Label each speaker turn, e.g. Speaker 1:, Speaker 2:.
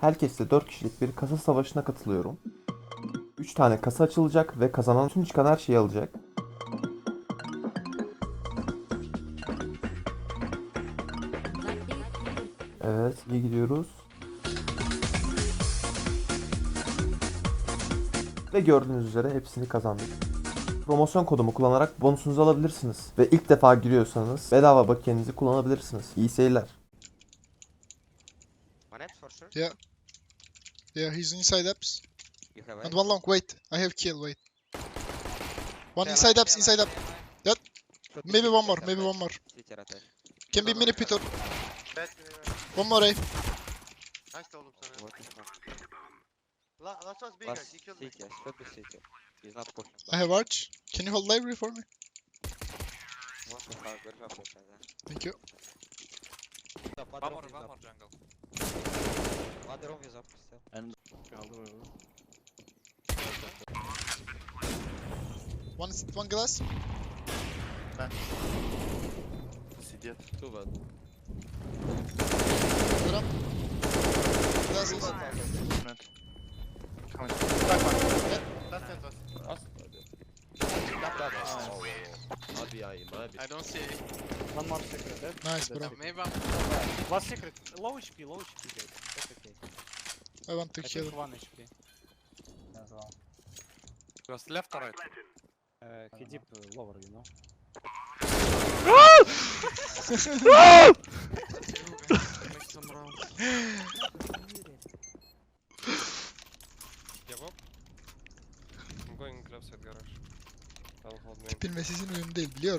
Speaker 1: Herkesle 4 kişilik bir kasa savaşına katılıyorum. 3 tane kasa açılacak ve kazanan tüm çıkan her şeyi alacak. Evet, iyi gidiyoruz. Ve gördüğünüz üzere hepsini kazandık. Promosyon kodumu kullanarak bonusunuzu alabilirsiniz. Ve ilk defa giriyorsanız bedava bakiyenizi kullanabilirsiniz. İyi seyirler.
Speaker 2: Yeah. Yeah, he's inside apps.
Speaker 3: You have
Speaker 2: And one long, wait. I have kill, wait. One inside apps, inside up. That- Maybe one more, maybe one more. Can be mini
Speaker 4: Evet.
Speaker 2: one more A.
Speaker 4: Nice oğlum sana.
Speaker 3: What the fuck?
Speaker 4: La, last one's big
Speaker 3: Last
Speaker 4: guys. He killed me.
Speaker 3: city, should be city. He's not pushing.
Speaker 2: I have arch. Can you hold library for me?
Speaker 3: What the fuck?
Speaker 2: Thank you.
Speaker 3: One more, one more jungle. And.
Speaker 2: One, one glass.
Speaker 3: Ben. Idiot. Too bad.
Speaker 2: Put up.
Speaker 5: Back one. Last.
Speaker 6: I don't see.
Speaker 7: One more secret.
Speaker 2: Nice, bro.
Speaker 6: Maybe I'm...
Speaker 7: One secret. Low HP, low HP. That's okay.
Speaker 2: I want to
Speaker 7: I
Speaker 2: kill.
Speaker 7: think one HP. As well.
Speaker 6: Was left or right?
Speaker 7: Uh, he deep uh, lower, you know.
Speaker 6: Make some rounds. Give up. I'm going left side garage. I'll hold main.
Speaker 2: Bilmesi için uyum değil biliyorum.